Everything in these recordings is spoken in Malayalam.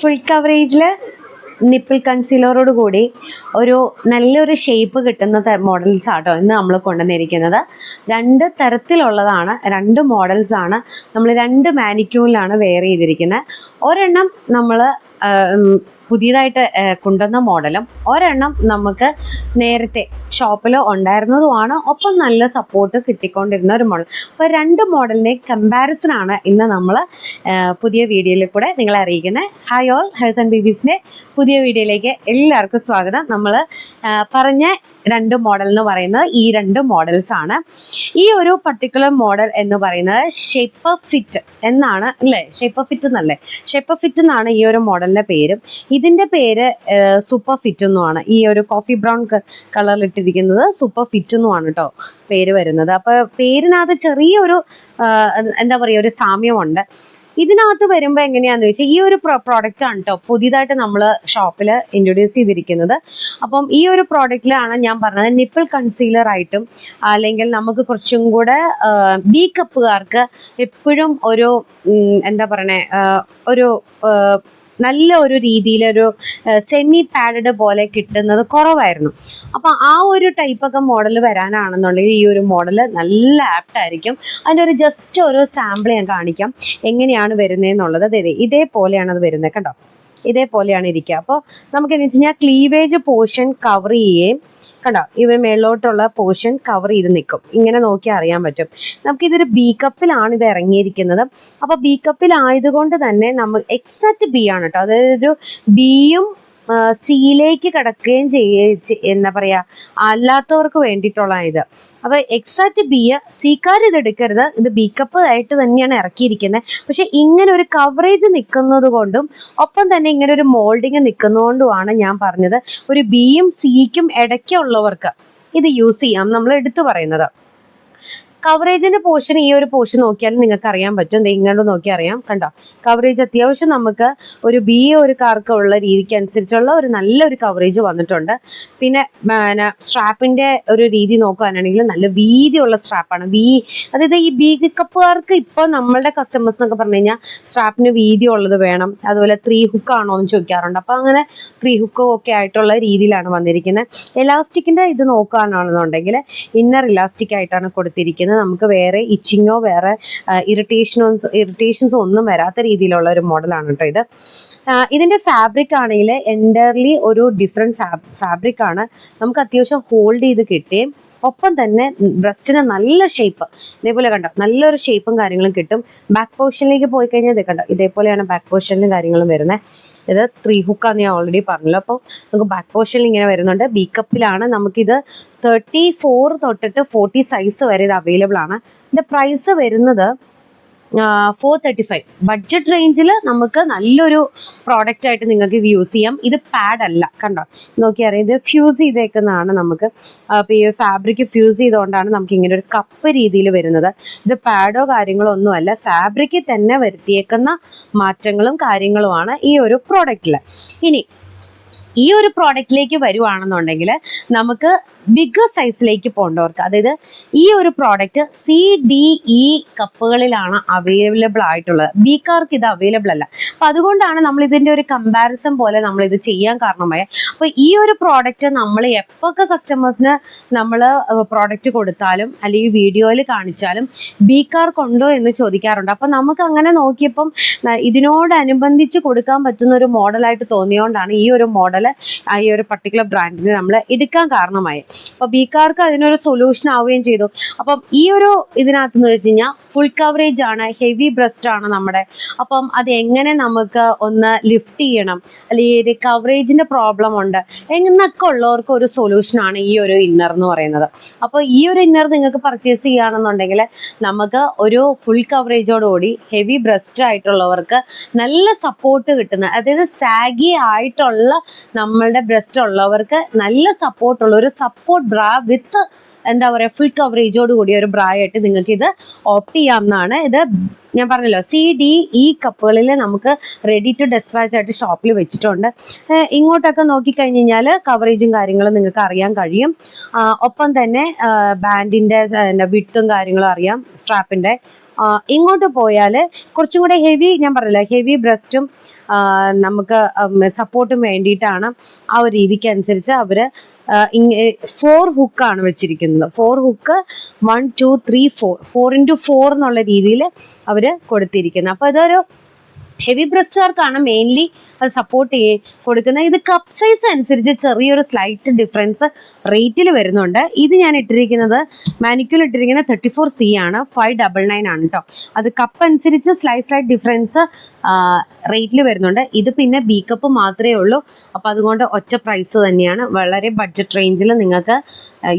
ഫുൾ കവറേജിൽ നിപ്പിൾ കൺസീലറോട് കൂടി ഒരു നല്ലൊരു ഷേപ്പ് കിട്ടുന്ന മോഡൽസ് ആട്ടോ ഇന്ന് നമ്മൾ കൊണ്ടുവന്നിരിക്കുന്നത്. രണ്ട് തരത്തിലുള്ളതാണ് രണ്ട് മോഡൽസ് ആണ്. നമ്മൾ രണ്ട് മാനിക്യൂണിലാണ് വെയർ ചെയ്തിരിക്കുന്നത്. ഒരെണ്ണം നമ്മൾ പുതിയതായിട്ട് കൊണ്ടുവന്ന മോഡലും ഒരെണ്ണം നമുക്ക് നേരത്തെ ഷോപ്പിൽ ഉണ്ടായിരുന്നതുമാണ്. ഒപ്പം നല്ല സപ്പോർട്ട് കിട്ടിക്കൊണ്ടിരുന്ന ഒരു മോഡൽ അപ്പോൾ രണ്ട് മോഡലിനെ കമ്പാരിസൺ ആണ് ഇന്ന് നമ്മൾ പുതിയ വീഡിയോയിൽ കൂടെ നിങ്ങളെ അറിയിക്കുന്നത് ഹായ് ഓൾ ഹേഴ്സ് ആൻഡ് ബേബീസിന്റെ പുതിയ വീഡിയോയിലേക്ക് എല്ലാവർക്കും സ്വാഗതം. നമ്മൾ പറഞ്ഞ രണ്ട് മോഡൽ എന്ന് പറയുന്നത് ഈ രണ്ട് മോഡൽസ് ആണ്. ഈ ഒരു പർട്ടിക്കുലർ മോഡൽ എന്ന് പറയുന്നത് ഷേപ്പ് ഫിറ്റ് എന്നാണ് അല്ലേ? ഷേപ്പ് ഫിറ്റ് എന്നല്ലേ? ഷേപ്പ് ഫിറ്റ് എന്നാണ് ഈ ഒരു മോഡലിന്റെ പേരും. ഇതിന്റെ പേര് സൂപ്പർ ഫിറ്റ് എന്നുമാണ് ഈ ഒരു കോഫി ബ്രൗൺ കളറിൽ ഇട്ടിരിക്കുന്നത് സൂപ്പർ ഫിറ്റ് എന്നുമാണ് കേട്ടോ പേര് വരുന്നത്. അപ്പോൾ പേരിനകത്ത് ചെറിയൊരു എന്താ പറയുക ഒരു സാമ്യമുണ്ട്. ഇതിനകത്ത് വരുമ്പോൾ എങ്ങനെയാന്ന് വെച്ചാൽ ഈ ഒരു പ്രോഡക്റ്റ് ആണ് കേട്ടോ പുതിയതായിട്ട് നമ്മൾ ഷോപ്പിൽ ഇൻട്രൊഡ്യൂസ് ചെയ്തിരിക്കുന്നത്. അപ്പം ഈ ഒരു പ്രോഡക്റ്റിലാണ് ഞാൻ പറഞ്ഞത് നിപ്പിൾ കൺസീലർ ആയിട്ടും അല്ലെങ്കിൽ നമുക്ക് കുറച്ചും കൂടെ ബി എപ്പോഴും ഒരു എന്താ പറയണേ ഒരു നല്ല ഒരു രീതിയിലൊരു സെമി പാഡഡ് പോലെ കിട്ടുന്നത് കുറവായിരുന്നു. അപ്പോൾ ആ ഒരു ടൈപ്പ് ഒക്കെ മോഡൽ വരാനാണെന്നുണ്ടെങ്കിൽ ഈ ഒരു മോഡൽ നല്ല ആപ്റ്റായിരിക്കും അതിന്റെ ഒരു ജസ്റ്റ് ഒരു സാമ്പിൾ ഞാൻ കാണിക്കാം. എങ്ങനെയാണ് വരുന്നതെന്നുള്ളത് ഇതേപോലെയാണ് അത് വരുന്നത് കണ്ടോ ഇതേപോലെയാണ് ഇരിക്കുക. അപ്പോൾ നമുക്ക് എന്ന് വെച്ച് കഴിഞ്ഞാൽ ക്ലീവേജ് പോർഷൻ കവർ ചെയ്യുകയും കണ്ടോ? ഇവ മേളിലോട്ടുള്ള പോർഷൻ കവർ ചെയ്ത് നിൽക്കും. ഇങ്ങനെ നോക്കി അറിയാൻ പറ്റും. നമുക്കിതൊരു ബി കപ്പിലാണ് ഇത് ഇറങ്ങിയിരിക്കുന്നത്. അപ്പോൾ ബി കപ്പിലായതുകൊണ്ട് തന്നെ നമ്മൾ എക്സാക്റ്റ് ബി ആണ് കേട്ടോ. അതായത് ഒരു ബിയും സിയിലേക്ക് കിടക്കുകയും ചെയ്യ എന്താ പറയുക അല്ലാത്തവർക്ക് വേണ്ടിയിട്ടുള്ള ഇത് അപ്പോൾ എക്സാക്റ്റ് ബി സിക്കാർ ഇത് എടുക്കരുത്. ഇത് ബി കപ്പ് ആയിട്ട് തന്നെയാണ് ഇറക്കിയിരിക്കുന്നത്. പക്ഷെ ഇങ്ങനെ ഒരു കവറേജ് നിൽക്കുന്നത് കൊണ്ടും ഒപ്പം തന്നെ ഇങ്ങനെ ഒരു മോൾഡിങ് നിൽക്കുന്നതുകൊണ്ടുമാണ് ഞാൻ പറഞ്ഞത്. ഒരു ബിയും സിക്കും ഇടയ്ക്കുള്ളവർക്ക് ഇത് യൂസ് ചെയ്യാം. നമ്മൾ എടുത്തു പറയുന്നത്. കവറേജിന്റെ പോർഷൻ ഈ ഒരു പോർഷൻ നോക്കിയാൽ നിങ്ങൾക്ക് അറിയാൻ പറ്റും. ഇങ്ങോട്ട് നോക്കി അറിയാം. കണ്ടോ? കവറേജ് അത്യാവശ്യം നമുക്ക് ഒരു ബി ഒരു കാർക്ക് ഉള്ള രീതിക്ക് അനുസരിച്ചുള്ള ഒരു നല്ലൊരു കവറേജ് വന്നിട്ടുണ്ട്. പിന്നെ പിന്നെ സ്ട്രാപ്പിന്റെ ഒരു രീതി നോക്കുകയാണെങ്കിൽ നല്ല വീതിയുള്ള സ്ട്രാപ്പാണ് ബി അതായത് ഈ ബി കപ്പുകാർക്ക് ഇപ്പോൾ നമ്മളുടെ കസ്റ്റമേഴ്സ് എന്നൊക്കെ പറഞ്ഞു കഴിഞ്ഞാൽ സ്ട്രാപ്പിന് വീതി ഉള്ളത് വേണം. അതുപോലെ ത്രീ ഹുക്ക് ആണോ എന്ന് ചോദിക്കാറുണ്ട്. അപ്പോൾ അങ്ങനെ ത്രീ ഹുക്ക് ഒക്കെ ആയിട്ടുള്ള രീതിയിലാണ് വന്നിരിക്കുന്നത്. എലാസ്റ്റിക്കിന്റെ ഇത് നോക്കുകയാണെന്നുണ്ടെങ്കിൽ ഇന്നർ ഇലാസ്റ്റിക് ആയിട്ടാണ് കൊടുത്തിരിക്കുന്നത്. നമുക്ക് വേറെ ഇച്ചിങ്ങോ വേറെ ഇറിറ്റേഷനോ ഇറിറ്റേഷൻസോ ഒന്നും വരാത്ത രീതിയിലുള്ള ഒരു മോഡലാണ് കേട്ടോ ഇത്. ഇതിന്റെ ഫാബ്രിക് ആണെങ്കിൽ എന്റയർലി ഒരു ഡിഫറെന്റ് ഫാബ്രിക് ആണ്. നമുക്ക് അത്യാവശ്യം ഹോൾഡ് ചെയ്ത് കിട്ടുകയും ഒപ്പം തന്നെ ബ്രസ്റ്റിന് നല്ല ഷേപ്പ് ഇതേപോലെ കണ്ടോ നല്ലൊരു ഷേപ്പും കാര്യങ്ങളും കിട്ടും. ബാക്ക് പോർഷനിലേക്ക് പോയി കഴിഞ്ഞാൽ ഇത് കണ്ടോ ഇതേപോലെയാണ് ബാക്ക് പോർഷനിലും കാര്യങ്ങളും വരുന്നത് ഇത് ത്രീ ഹുക്കാന്ന് ഞാൻ ഓൾറെഡി പറഞ്ഞല്ലോ. അപ്പോൾ നമുക്ക് ബാക്ക് പോർഷനിൽ ഇങ്ങനെ വരുന്നുണ്ട്. ബി കപ്പിലാണ് നമുക്കിത് തേർട്ടി ഫോർ തൊട്ടിട്ട് ഫോർട്ടി സൈസ് വരെ ഇത് അവൈലബിൾ ആണ്. ഇതിന്റെ പ്രൈസ് വരുന്നത് ഫോർ തേർട്ടി ഫൈവ് ബഡ്ജറ്റ് റേഞ്ചിൽ നമുക്ക് നല്ലൊരു പ്രോഡക്റ്റ് ആയിട്ട് നിങ്ങൾക്ക് ഇത് യൂസ് ചെയ്യാം. ഇത് പാഡ് അല്ല കണ്ടോ? നോക്കിയാൽ ഇത് ഫ്യൂസ് ചെയ്തേക്കുന്നതാണ് നമുക്ക്. അപ്പോൾ ഈ ഫാബ്രിക് ഫ്യൂസ് ചെയ്തുകൊണ്ടാണ് നമുക്ക് ഇങ്ങനെ ഒരു കപ്പ് രീതിയിൽ വരുന്നത്. ഇത് പാഡോ കാര്യങ്ങളോ ഒന്നുമല്ല ഫാബ്രിക്കിൽ തന്നെ വരുത്തിയേക്കുന്ന മാറ്റങ്ങളും കാര്യങ്ങളുമാണ് ഈ ഒരു പ്രോഡക്റ്റിൽ ഇനി ഈ ഒരു പ്രോഡക്റ്റിലേക്ക് വരുവാണെന്നുണ്ടെങ്കിൽ നമുക്ക് ബിഗർ സൈസിലേക്ക് പോകേണ്ടവർക്ക് അതായത് ഈ ഒരു പ്രോഡക്റ്റ് സി ഡി ഇ കപ്പുകളിലാണ് അവൈലബിൾ ആയിട്ടുള്ളത്. ബി കാർക്ക് ഇത് അവൈലബിൾ അല്ല. അപ്പം അതുകൊണ്ടാണ് നമ്മൾ ഇതിന്റെ ഒരു കമ്പാരിസൺ പോലെ നമ്മൾ ഇത് ചെയ്യാൻ കാരണമായ അപ്പോൾ ഈ ഒരു പ്രോഡക്റ്റ് നമ്മൾ എപ്പോഴൊക്കെ കസ്റ്റമേഴ്സിന് നമ്മൾ പ്രോഡക്റ്റ് കൊടുത്താലും അല്ലെങ്കിൽ വീഡിയോയിൽ കാണിച്ചാലും ബി കാർക്കുണ്ടോ എന്ന് ചോദിക്കാറുണ്ട്. അപ്പം നമുക്ക് അങ്ങനെ നോക്കിയപ്പം ഇതിനോടനുബന്ധിച്ച് കൊടുക്കാൻ പറ്റുന്ന ഒരു മോഡലായിട്ട് തോന്നിയോണ്ടാണ് ഈ ഒരു മോഡൽ ഈ ഒരു പർട്ടിക്കുലർ ബ്രാൻഡിന് നമ്മൾ എടുക്കാൻ കാരണമായി അപ്പോൾ ബിക്കാർക്ക് അതിനൊരു സൊല്യൂഷൻ ആവുകയും ചെയ്തു. അപ്പം ഈ ഒരു ഇതിനകത്ത് എന്ന് വെച്ച് കഴിഞ്ഞാൽ ഫുൾ കവറേജ് ആണ് ഹെവി ബ്രസ്റ്റ് ആണ് നമ്മുടെ. അപ്പം അത് എങ്ങനെ നമുക്ക് ഒന്ന് ലിഫ്റ്റ് ചെയ്യണം? അല്ലെങ്കിൽ കവറേജിന്റെ പ്രോബ്ലം ഉണ്ട്. എന്നൊക്കെ ഉള്ളവർക്ക് ഒരു സൊല്യൂഷനാണ് ഈ ഒരു ഇന്നർ എന്ന് പറയുന്നത്. അപ്പോൾ ഈ ഒരു ഇന്നർ നിങ്ങൾക്ക് പർച്ചേസ് ചെയ്യുകയാണെന്നുണ്ടെങ്കിൽ നമുക്ക് ഒരു ഫുൾ കവറേജോടുകൂടി ഹെവി ബ്രസ്റ്റ് ആയിട്ടുള്ളവർക്ക് നല്ല സപ്പോർട്ട് കിട്ടുന്ന അതായത് സാഗി ആയിട്ടുള്ള നമ്മളുടെ ബ്രസ്റ്റ് ഉള്ളവർക്ക് നല്ല സപ്പോർട്ടുള്ള ഒരു സപ്പോർട്ട് ബ്രാ വിത്ത് എന്താ പറയുക ഫുൾ കവറേജോട് കൂടിയ ഒരു ബ്രാ ആയിട്ട് നിങ്ങൾക്ക് ഇത് ഓപ്റ്റ് ചെയ്യാം എന്നാണ് ഇത് ഞാൻ പറഞ്ഞല്ലോ സി ഡി ഇ കപ്പുകളിൽ നമുക്ക് റെഡി ടു ഡെസ്പാച്ച് ആയിട്ട് ഷോപ്പിൽ വെച്ചിട്ടുണ്ട്. ഇങ്ങോട്ടൊക്കെ നോക്കിക്കഴിഞ്ഞ് കഴിഞ്ഞാൽ കവറേജും കാര്യങ്ങളും നിങ്ങൾക്ക് അറിയാൻ കഴിയും. ഒപ്പം തന്നെ ബാൻഡിന്റെ വിട്ടും കാര്യങ്ങളും അറിയാം സ്ട്രാപ്പിന്റെ ഇങ്ങോട്ട് പോയാൽ കുറച്ചും കൂടെ ഹെവി ഞാൻ പറഞ്ഞില്ല ഹെവി ബ്രസ്റ്റും നമുക്ക് സപ്പോർട്ടും വേണ്ടിയിട്ടാണ് ആ ഒരു രീതിക്ക് അനുസരിച്ച് അവർ ഫോർ ഹുക്കാണ് വെച്ചിരിക്കുന്നത്. Four hook one two three four four into four എന്നുള്ള രീതിയിൽ അവർ കൊടുത്തിരിക്കുന്നത്. അപ്പോൾ ഇതൊരു ഹെവി ബ്രസ്റ്റുകാർക്കാണ് മെയിൻലി അത് സപ്പോർട്ട് ചെയ്യ കൊടുക്കുന്നത്. ഇത് കപ്പ് സൈസ് അനുസരിച്ച് ചെറിയൊരു സ്ലൈറ്റ് ഡിഫറൻസ് റേറ്റിൽ വരുന്നുണ്ട്. ഇത് ഞാൻ ഇട്ടിരിക്കുന്നത് മാനിക്യൂൽ ഇട്ടിരിക്കുന്നത് തേർട്ടി ഫോർ സി ആണ്. ഫൈവ് ഡബിൾ നയൻ ആണ് കേട്ടോ അത് കപ്പ് അനുസരിച്ച് സ്ലൈറ്റ് സ്ലൈറ്റ് ഡിഫറൻസ് റേറ്റിൽ വരുന്നുണ്ട്. ഇത് പിന്നെ ബി കപ്പ് മാത്രമേ ഉള്ളൂ. അപ്പോൾ അതുകൊണ്ട് ഒറ്റ പ്രൈസ് തന്നെയാണ്. വളരെ ബഡ്ജറ്റ് റേഞ്ചിൽ നിങ്ങൾക്ക്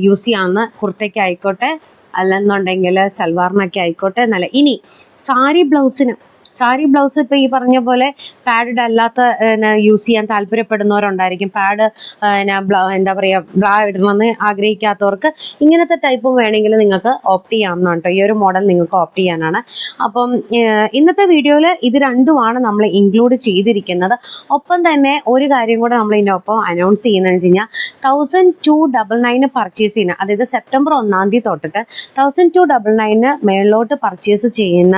യൂസ് ചെയ്യാവുന്ന കുർത്തയ്ക്ക് ആയിക്കോട്ടെ അല്ലെന്നുണ്ടെങ്കിൽ സൽവാറിനൊക്കെ ആയിക്കോട്ടെ നല്ല ഇനി സാരി ബ്ലൗസിന് സാരി ബ്ലൗസ് ഇപ്പൊ ഈ പറഞ്ഞ പോലെ പാഡഡ് അല്ലാത്ത യൂസ് ചെയ്യാൻ താല്പര്യപ്പെടുന്നവരുണ്ടായിരിക്കും. പാഡ് എന്താ പറയുക ബ്ലാ ഇടണമെന്ന് ആഗ്രഹിക്കാത്തവർക്ക് ഇങ്ങനത്തെ ടൈപ്പ് വേണമെങ്കിൽ നിങ്ങൾക്ക് ഓപ്റ്റ് ചെയ്യാവുന്നതാണ് കേട്ടോ. ഈ ഒരു മോഡൽ നിങ്ങൾക്ക് ഓപ്റ്റ് ചെയ്യാനാണ്. അപ്പം ഇന്നത്തെ വീഡിയോയിൽ ഇത് രണ്ടുമാണ് നമ്മൾ ഇൻക്ലൂഡ് ചെയ്തിരിക്കുന്നത്. ഒപ്പം തന്നെ ഒരു കാര്യം കൂടെ നമ്മൾ ഇതിന്റെ ഒപ്പം അനൗൺസ് ചെയ്യുന്നതെന്ന് വെച്ച് കഴിഞ്ഞാൽ thousand two double nine purchase ചെയ്യുന്ന അതായത് സെപ്റ്റംബർ ഒന്നാം തീയതി തൊട്ടിട്ട് തൗസൻഡ് ടു ഡബിൾ നയന് മേളിലോട്ട് പർച്ചേസ് ചെയ്യുന്ന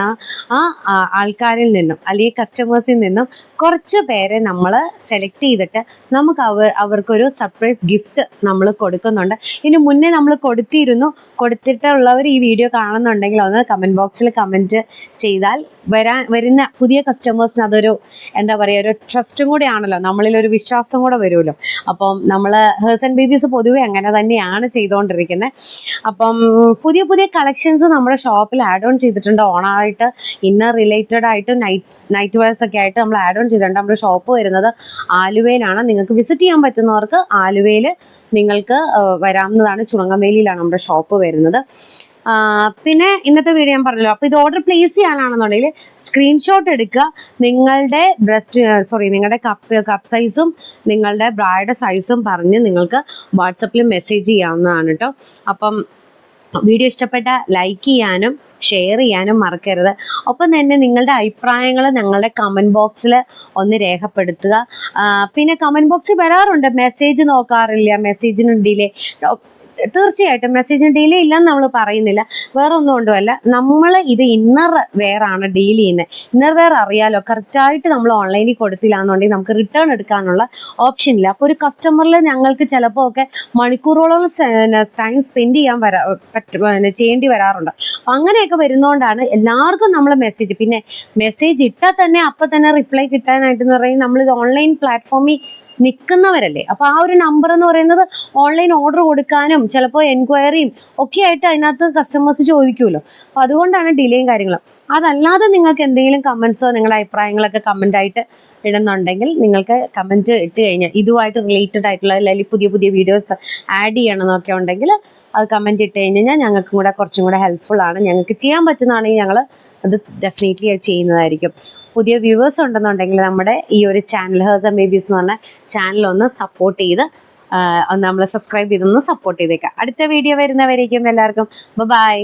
ആ ആ, ആൾക്കാരിൽ നിന്നും അല്ലെങ്കിൽ കസ്റ്റമേഴ്സിൽ നിന്നും കുറച്ച് പേരെ നമ്മൾ സെലക്ട് ചെയ്തിട്ട് നമുക്ക് അവർ അവർക്കൊരു സർപ്രൈസ് ഗിഫ്റ്റ് നമ്മൾ കൊടുക്കുന്നുണ്ട്. ഇതിന് മുന്നേ നമ്മൾ കൊടുത്തിരുന്നു കൊടുത്തിട്ടുള്ളവർ ഈ വീഡിയോ കാണുന്നുണ്ടെങ്കിൽ ഒന്ന് കമന്റ് ബോക്സിൽ കമന്റ് ചെയ്താൽ വരാൻ വരുന്ന പുതിയ കസ്റ്റമേഴ്സിന് അതൊരു എന്താ പറയുക ഒരു ട്രസ്റ്റും കൂടെ ആണല്ലോ. നമ്മളിൽ ഒരു വിശ്വാസം കൂടെ വരുമല്ലോ. അപ്പം നമ്മൾ ഹേഴ്സ് ആൻഡ് ബേബീസ് പൊതുവെ അങ്ങനെ തന്നെയാണ് ചെയ്തുകൊണ്ടിരിക്കുന്നത് അപ്പം പുതിയ പുതിയ കളക്ഷൻസ് നമ്മുടെ ഷോപ്പിൽ ആഡ് ഓൺ ചെയ്തിട്ടുണ്ട്. ഓണായിട്ട് ഇന്ന റിലേറ്റഡ് ആയിട്ട് നൈറ്റ് നൈറ്റ് വെയർസ് ഒക്കെ ആയിട്ട് നമ്മൾ ആഡ് ഓൺ ചെയ്തിട്ടുണ്ട്. നമ്മുടെ ഷോപ്പ് വരുന്നത് ആലുവയിലാണ്. നിങ്ങൾക്ക് വിസിറ്റ് ചെയ്യാൻ പറ്റുന്നവർക്ക് ആലുവയിൽ നിങ്ങൾക്ക് വരാവുന്നതാണ്. ചുണങ്ങമേലിയിലാണ് നമ്മുടെ ഷോപ്പ് വരുന്നത്. പിന്നെ ഇന്നത്തെ വീഡിയോ ഞാൻ പറഞ്ഞല്ലോ. അപ്പോൾ ഇത് ഓർഡർ പ്ലേസ് ചെയ്യാനാണെന്നുണ്ടെങ്കിൽ സ്ക്രീൻഷോട്ട് എടുക്കുക. നിങ്ങളുടെ ബ്രസ്റ്റ് സോറി നിങ്ങളുടെ കപ്പ് കപ്പ് സൈസും നിങ്ങളുടെ ബ്രായുടെ സൈസും പറഞ്ഞ് നിങ്ങൾക്ക് വാട്സപ്പിൽ മെസ്സേജ് ചെയ്യാവുന്നതാണ് കേട്ടോ അപ്പം വീഡിയോ ഇഷ്ടപ്പെട്ട ലൈക്ക് ചെയ്യാനും ഷെയർ ചെയ്യാനും മറക്കരുത്. ഒപ്പം തന്നെ നിങ്ങളുടെ അഭിപ്രായങ്ങൾ ഞങ്ങളുടെ കമന്റ് ബോക്സിൽ ഒന്ന് രേഖപ്പെടുത്തുക. പിന്നെ കമന്റ് ബോക്സിൽ വരാറുണ്ട്. മെസ്സേജ് നോക്കാറില്ല. മെസ്സേജിന് തീർച്ചയായിട്ടും മെസ്സേജിന് ഡീൽ ഇല്ലെന്ന് നമ്മൾ പറയുന്നില്ല. വേറെ ഒന്നും കൊണ്ടുമല്ല നമ്മൾ ഇത് ഇന്നർ ആണ് ഡീൽ ചെയ്യുന്നത് ഇന്നർ വെയർ അറിയാലോ കറക്റ്റായിട്ട് നമ്മൾ ഓൺലൈനിൽ കൊടുത്തില്ല എന്നുണ്ടെങ്കിൽ നമുക്ക് റിട്ടേൺ എടുക്കാനുള്ള ഓപ്ഷൻ ഇല്ല. അപ്പോൾ ഒരു കസ്റ്റമറിൽ ഞങ്ങൾക്ക് ചിലപ്പോൾ ഒക്കെ മണിക്കൂറുകളോളം ടൈം സ്പെൻഡ് ചെയ്യാൻ വരാ ചെയ്യേണ്ടി വരാറുണ്ട്. അങ്ങനെയൊക്കെ വരുന്നതുകൊണ്ടാണ് എല്ലാവർക്കും നമ്മൾ മെസ്സേജ് പിന്നെ മെസ്സേജ് ഇട്ടാൽ തന്നെ അപ്പം തന്നെ റിപ്ലൈ കിട്ടാനായിട്ട് പറയുന്നത് നമ്മളിത് ഓൺലൈൻ പ്ലാറ്റ്ഫോമിൽ നിൽക്കുന്നവരല്ലേ? അപ്പോൾ ആ ഒരു നമ്പർ എന്ന് പറയുന്നത് ഓൺലൈൻ ഓർഡർ കൊടുക്കാനും ചിലപ്പോൾ എൻക്വയറിയും ഒക്കെ ആയിട്ട് അതിനകത്ത് കസ്റ്റമേഴ്സ് ചോദിക്കുമല്ലോ. അപ്പോൾ അതുകൊണ്ടാണ് ഡിലേയും കാര്യങ്ങളും. അതല്ലാതെ നിങ്ങൾക്ക് എന്തെങ്കിലും കമൻസോ നിങ്ങളുടെ അഭിപ്രായങ്ങളൊക്കെ കമന്റ് ആയിട്ട് ഇടുന്നുണ്ടെങ്കിൽ നിങ്ങൾക്ക് കമന്റ് ഇട്ട് കഴിഞ്ഞാൽ ഇതുമായിട്ട് റിലേറ്റഡ് ആയിട്ടുള്ള അല്ലെങ്കിൽ പുതിയ പുതിയ വീഡിയോസ് ആഡ് ചെയ്യണമെന്നൊക്കെ ഉണ്ടെങ്കിൽ അത് കമന്റ് ഇട്ട് കഴിഞ്ഞാൽ ഞങ്ങൾക്കും കൂടെ കുറച്ചും കൂടെ ഹെൽപ്ഫുൾ ആണ്. ഞങ്ങൾക്ക് ചെയ്യാൻ പറ്റുന്നതാണെങ്കിൽ ഞങ്ങൾ അത് ഡെഫിനറ്റ്ലി ചെയ്യുന്നതായിരിക്കും. പുതിയ വ്യൂവേഴ്സ് ഉണ്ടെന്നുണ്ടെങ്കിൽ നമ്മുടെ ഈ ഒരു ചാനൽ ഹേഴ്സ് ആൻഡ് ബേബീസ് എന്ന് പറഞ്ഞ ചാനൽ ഒന്ന് സപ്പോർട്ട് ചെയ്ത് നമ്മൾ സബ്സ്ക്രൈബ് ചെയ്തൊന്ന് സപ്പോർട്ട് ചെയ്തേക്കാം. അടുത്ത വീഡിയോ വരുന്നവരേക്കും എല്ലാവർക്കും. ബൈ